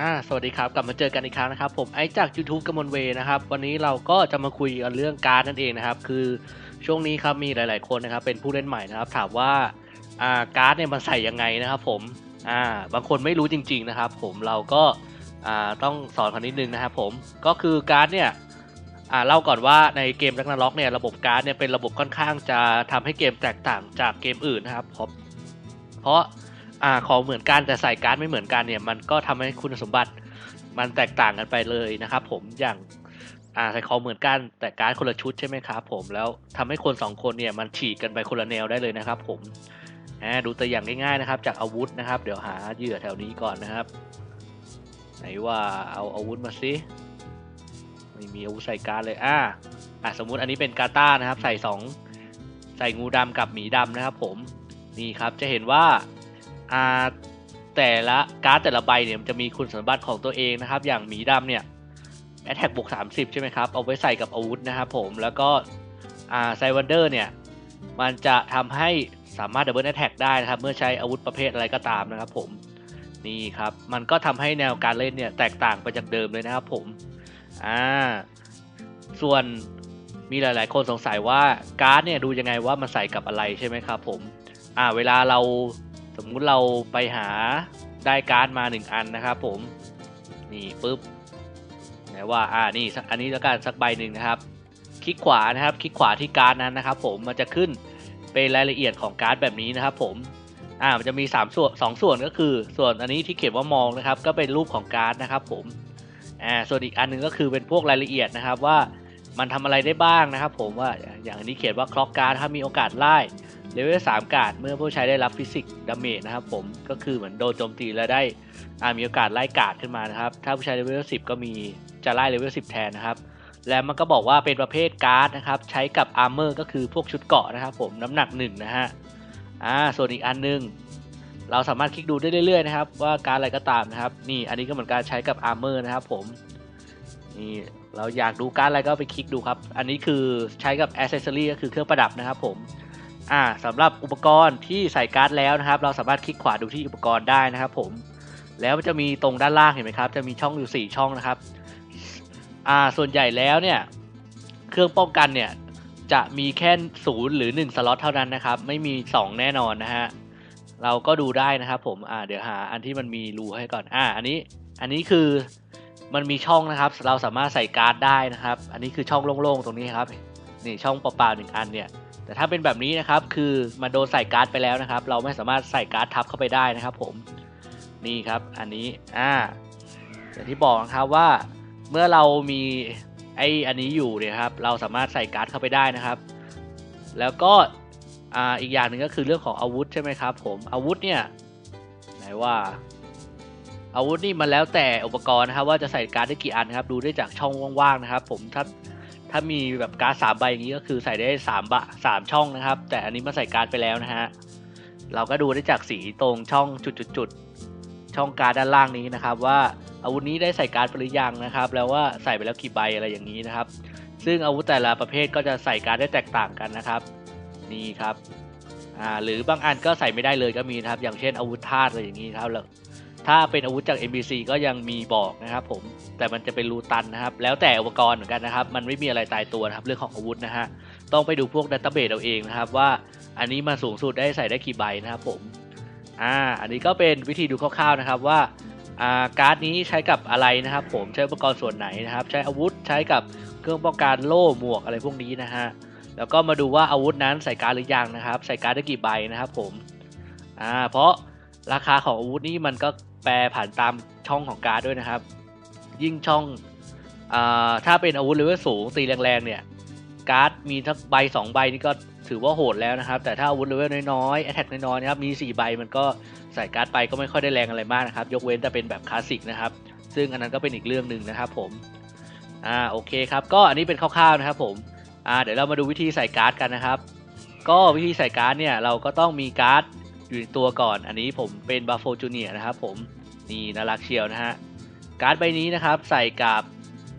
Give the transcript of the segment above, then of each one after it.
อ่าสวัสดีครับ กลับมาเจอกันอีกครั้งนะครับ ผมไอจาก YouTube กมลเวนะครับ วันนี้เราก็จะมาคุยกันเรื่องการ์ดนั่นเองนะครับ คือช่วงนี้ครับมีหลาย ๆ คนนะครับ เป็นผู้เล่นใหม่นะครับ ถามว่าอ่าการ์ดเนี่ยมันใส่ยังไงนะครับ ผมอ่าบางคนไม่รู้จริง ๆ นะครับ ผมเราก็อ่าต้องสอนคนนิดนึงนะครับ ผมก็คือการ์ดเนี่ยอ่าเล่าก่อนว่าในเกม r ักนาล็อกเนี่ยระบบการ์ดเนี่ยเป็นระบบค่อนข้างจะทำให้เกมแตกต่างจากเกมอื่นนะครับเพราะเพราะ อ่าของเหมือนกันแต่ใส่การ์ดไม่เหมือนกันเนี่ย มันก็ทำให้คุณสมบัติมันแตกต่างกันไปเลยนะครับ ผมอย่างอ่าใส่ของเหมือนกันแต่การ์ดคนละชุดใช่ไหมครับผมแล้วทำให้คนสองคนเนี่ยมันฉีกกันไปคนละแนวได้เลยนะครับ ผมอ่าดูตัวอย่างง่ายๆนะครับ จากอาวุธนะครับ เดี๋ยวหาเหยื่อแถวนี้ก่อนนะครับ ไหนว่าเอาอาวุธมาสิไม่มีอาวุธใส่การดเลยอ่าอะสมมุติอันนี้เป็นกาต้านะครับ ใส่สองใส่งูดำกับหมีดำนะครับ ผมนี่ครับจะเห็นว่า อ่าแต่ละการ์ดแต่ละใบเนี่ยมันจะมีคุณสมบัติของตัวเองนะครับ อย่างหมีดำเนี่ยแอตแทกบวก30 ใช่ไหมครับ เอาไว้ใส่กับอาวุธนะครับผมแล้วก็อ่าไซวันเดอร์เนี่ย มันจะทำให้สามารถดับเบิลแอตแทกได้นะครับ เมื่อใช้อาวุธประเภทอะไรก็ตามนะครับผมนี่ครับ มันก็ทำให้แนวการเล่นเนี่ยแตกต่างไปจากเดิมเลยนะครับผมอ่าส่วนมีหลาย ๆ คนสงสัยว่าการ์ดเนี่ยดูยังไงว่ามันใส่กับอะไรใช่ไหมครับผมอ่าเวลาเรา สมมุติเราไปหาได้การ์ดมาหนึ่งอันนะครับผมนี่ปุ๊บไหนว่าอ่านี่อันนี้แล้วกันสักใบหนึ่งนะครับ คลิกขวานะครับ คลิกขวาที่การ์ดนั้นนะครับผมมันจะขึ้นเป็นรายละเอียดของการ์ดแบบนี้นะครับผมอ่ามันจะมี 3 ส่วน2ส่วนก็คือ ส่วนอันนี้ที่เขียนว่ามองนะครับ ก็เป็นรูปของการ์ดนะครับผมอ่าส่วนอีกอันหนึงก็คือเป็นพวกรายละเอียดนะครับว่ามันทำอะไรได้บ้างนะครับ ผมว่าอย่างอันนี้เขียนว่าคล็อกการ์ดถ้ามีโอกาสไล่ เลเวลสามการ์ดเมื่อผู้ใช้ได้รับฟิสิกส์ดาเมจนะครับผมก็คือเหมือนโดนโจมตีแล้วได้อามีโอกาสไล่การ์ดขึ้นมานะครับ ถ้าผู้ใช้เลเวลสิบก็มีจะไล่เลเวลสิบแทนนะครับและมันก็บอกว่าเป็นประเภทการ์ดนะครับ ใช้กับอาร์เมอร์ก็คือพวกชุดเกาะนะครับผมน้ำหนักหนึ่งนะฮะอ่าส่วนอีกอันหนึง เราสามารถคลิกดูได้เรื่อยๆนะครับว่าการดอะไรก็ตามนะครับ นี่อันนี้ก็เหมือนการใช้กับอาร์เมอร์นะครับผมนี่เราอยากดูการดอะไรก็ไปคลิกดูครับ อันนี้คือใช้กับอ c เซสซอรี่ก็คือเครื่องประดับนะครับผม อ่าสำหรับอุปกรณ์ที่ใส่การ์ดแล้วนะครับ เราสามารถคลิกขวาดูที่อุปกรณ์ได้นะครับ ผม แล้วมันจะมีตรงด้านล่างเห็นไหมครับ จะมีช่องอยู่ 4 ช่องนะครับอ่าส่วนใหญ่แล้วเนี่ยเครื่องป้องกันเนี่ยจะมีแค่ศูนย์หรือ 1 สล็อตเท่านั้นนะครับ ไม่มี 2 แน่นอนนะฮะเราก็ดูได้นะครับ ผมอ่าเดี๋ยวหาอันที่มันมีรูให้ก่อนอ่าอันนี้อันนี้คือมันมีช่องนะครับ เราสามารถใส่การ์ดได้นะครับ อันนี้คือช่องโล่งๆตรงนี้ครับนี่ช่องเปล่าๆหนึ่งอันเนี่ย แต่ถ้าเป็นแบบนี้นะครับคือมันโดนใส่การ์ดไปแล้วนะครับ เราไม่สามารถใส่การ์ดทับเข้าไปได้นะครับ ผมนี่ครับอันนี้อ่าอย่างที่บอกนะครับว่าเมื่อเรามีไออันนี้อยู่เนี่ยครับเราสามารถใส่การ์ดเข้าไปได้นะครับ แล้วก็อ่าอีกอย่างหนึ่งก็คือเรื่องของอาวุธใช่ไหมครับ ผมอาวุธเนี่ยไหนว่าอาวุธนี่มันแล้วแต่อุปกรณ์นะครับว่าจะใส่การ์ดได้กี่อันนะครับดูได้จากช่องว่างๆนะครับ ผมถ้า ถ้ามีแบบการ์ดสามใบอย่างนี้ก็คือใส่ได้สามบะสามช่องนะครับ แต่อันนี้มาใส่การ์ดไปแล้วนะฮะเราก็ดูได้จากสีตรงช่องจุดๆๆช่องการ์ดด้านล่างนี้นะครับ ว่าอาวุธนี้ได้ใส่การ์ดไปหรือยังนะครับ แล้วว่าใส่ไปแล้วกี่ใบอะไรอย่างนี้นะครับ ซึ่งอาวุธแต่ละประเภทก็จะใส่การ์ดได้แตกต่างกันนะครับ นี่ครับอ่าหรือบางอันก็ใส่ไม่ได้เลยก็มีนะครับ อย่างเช่นอาวุธธาตุอะไรอย่างนี้ครับแล้ว ถ้าเป็นอาวุธจาก NPC ก็ยังมีบอกนะครับผมแต่มันจะเป็นรูตันนะครับ แล้วแต่อุปกรณ์เหมือนกันนะครับ มันไม่มีอะไรตายตัวนะครับ เรื่องของอาวุธนะฮะต้องไปดูพวกดัตเตอร์เบสเอาเองนะครับ ว่าอันนี้มาสูงสุดได้ใส่ได้กี่ใบนะครับผมอ่าอันนี้ก็เป็นวิธีดูคร่าวๆนะครับว่าอ่าการ์ดนี้ใช้กับอะไรนะครับ ผมใช้อุปกรณ์ส่วนไหนนะครับ ใช้อาวุธใช้กับเครื่องป้องกันโล่หมวกอะไรพวกนี้นะฮะแล้วก็มาดูว่าอาวุธนั้นใส่การ์ดหรือยังนะครับ ใส่การ์ดได้กี่ใบนะครับ ผมอ่าเพราะราคาของอาวุธนี่มันก็ แปรผ่านตามช่องของการ์ดด้วยนะครับ ยิ่งช่องอถ้าเป็นอาวุธเลเวลสูงตีแรงๆเนี่ย การ์ดมีทั้งใบสองใบนี่ก็ถือว่าโหดแล้วนะครับ แต่ถ้าอาวุธเลเวลน้อยๆแอตแทกน้อยๆนะครับมี 4 ใบมันก็ใส่การ์ดไปก็ไม่ค่อยได้แรงอะไรมากนะครับ ยกเว้นแต่เป็นแบบคลาสสิกนะครับ ซึ่งอันนั้นก็เป็นอีกเรื่องหนึ่งนะครับผมอ่าโอเคครับ ก็อันนี้เป็นคร่าวๆนะครับผมอ่าเดี๋ยวเรามาดูวิธีใส่การ์ดกันนะครับ ก็วิธีใส่การ์ดเนี่ยเราก็ต้องมีการ์ดอยู่ในตัวก่อน อันนี้ผมเป็นบัฟโฟจูเนียนะครับผม นี่น่ารักเชียวนะฮะ การ์ดใบนี้นะครับใส่กับ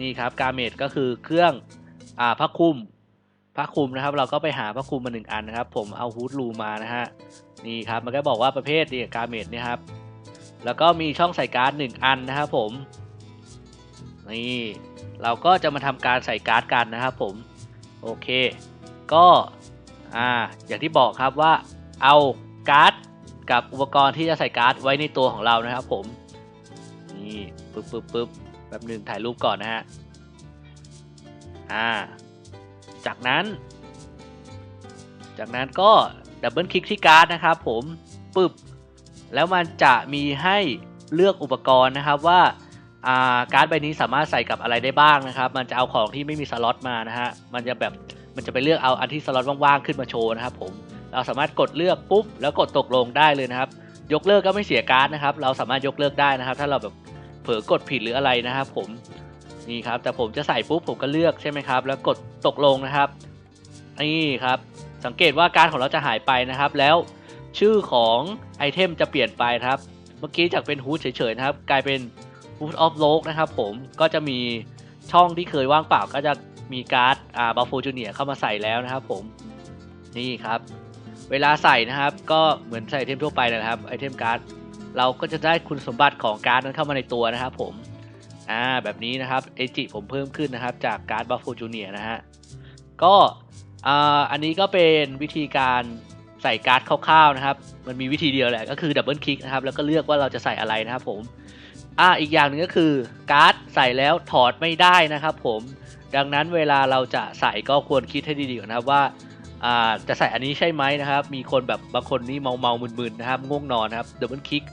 นี่ครับกาเมดก็คือเครื่องอ่าผ้าคลุมผ้าคลุมนะครับ เราก็ไปหาผ้าคลุมมาหนึ่งอันนะครับ ผมเอาฮูดรูมานะฮะนี่ครับมันก็บอกว่าประเภทนี่กาเมดเนี่ยครับ แล้วก็มีช่องใส่การ์ดหนึ่งอันนะครับผมนี่เราก็จะมาทำการใส่การ์ดกันนะครับผมโอเค ก็อ่าอย่างที่บอกครับว่าเอาการ์ด กับอุปกรณ์ที่จะใส่การ์ดไว้ในตัวของเรานะครับ ผมนี่ปึ๊บปึ๊บปึ๊บแบบหนึ่งถ่ายรูปก่อนนะฮะอ่า จากนั้น จากนั้นก็ดับเบิลคลิกที่การ์ดนะครับผมปึ๊บแล้วมันจะมีให้เลือกอุปกรณ์นะครับว่าอ่าการ์ดใบนี้สามารถใส่กับอะไรได้บ้างนะครับ มันจะเอาของที่ไม่มีสล็อตมานะฮะ มันจะแบบ มันจะไปเลือกเอาอันที่สล็อตว่างๆขึ้นมาโชว์นะครับผม เราสามารถกดเลือกปุ๊บแล้วกดตกลงได้เลยนะครับ ยกเลิกก็ไม่เสียการ์ดนะครับ เราสามารถยกเลิกได้นะครับ ถ้าเราแบบเผลอกดผิดหรืออะไรนะครับ ผมนี่ครับ แต่ผมจะใส่ปุ๊บผมก็เลือกใช่ไหมครับ แล้วกดตกลงนะครับนี่ครับ สังเกตว่าการดของเราจะหายไปนะครับ แล้วชื่อของไอเทมจะเปลี่ยนไปครับ เมื่อกี้จากเป็นฮูดเฉยๆนะครับ กลายเป็น Hood of l o k นะครับ ผมก็จะมีช่องที่เคยว่างเปล่าก็จะมีการ์ดอ่าบัฟโฟจูเนียเข้ามาใส่แล้วนะครับ ผมนี่ครับ เวลาใส่นะครับ ก็เหมือนใส่ไอเทมทั่วไปนะครับไอเทมการ์ดเราก็จะได้คุณสมบัติของการ์ดนั้นเข้ามาในตัวนะครับ ผมอ่าแบบนี้นะครับเอจิผมเพิ่มขึ้นนะครับ จากการ์ดบัฟโฟจูเนียนะฮะก็อ่าอันนี้ก็เป็นวิธีการใส่การ์ดคร่าวๆนะครับ มันมีวิธีเดียวแหละก็คือดับเบิลคลิกนะครับแล้วก็เลือกว่าเราจะใส่อะไรนะครับผมอ่าอีกอย่างหนึ่งก็คือการ์ดใส่แล้วถอดไม่ได้นะครับ ผมดังนั้นเวลาเราจะใส่ก็ควรคิดให้ดีๆก่อนะครับว่า จะใส่อันนี้ใช่ไหมนะครับ มีคนแบบบางคนนี่เมาเมามึนๆนะครับ ง่วงนอนนะครับเดับเบิลคลิก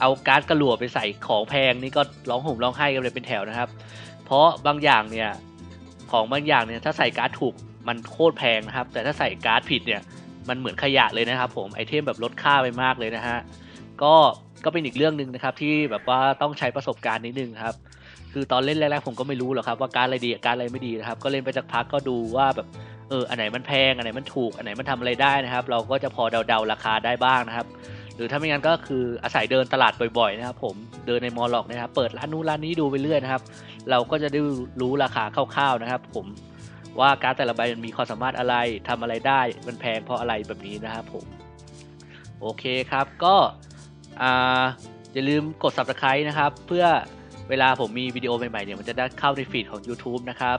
เอาการ์ดกระหลัวไปใส่ของแพงนี่ก็ร้องห่มร้องไห้กันเลยเป็นแถวนะครับ เพราะบางอย่างเนี่ยของบางอย่างเนี่ยถ้าใส่การ์ดถูกมันโคตรแพงนะครับ แต่ถ้าใส่การ์ดผิดเนี่ยมันเหมือนขยะเลยนะครับ ผมไอเทมแบบลดค่าไปมากเลยนะฮะก็ก็เป็นอีกเรื่องหนึ่งนะครับที่แบบว่าต้องใช้ประสบการณ์นิดนึงครับ คือตอนเล่นแรกๆผมก็ไม่รู้หรอกครับว่าการอะไรดีการอะไรไม่ดีนะครับ ก็เล่นไปจากพักก็ดูว่าแบบ เอออันไหนมันแพงอันไหนมันถูกอันไหนมันทำอะไรได้นะครับ เราก็จะพอเดาๆราคาได้บ้างนะครับ หรือถ้าไม่งั้นก็คืออาศัยเดินตลาดบ่อยๆนะครับ ผมเดินในมอลล์ล็อกนะครับ เปิดร้านนู้นร้านนี้ดูไปเรื่อยนะครับ เราก็จะได้รู้ราคาคร่าวๆนะครับ ผมว่าการดแต่ละใบมันมีความสามารถอะไรทำอะไรได้มันแพงเพราะอะไรแบบนี้นะครับผมโอเคครับก็อ่าอย่าลืมกด subscribe นะครับ เพื่อเวลาผมมีวิดีโอใหม่ๆเนี่ยมันจะได้เข้าในฟีดของ YouTube นะครับ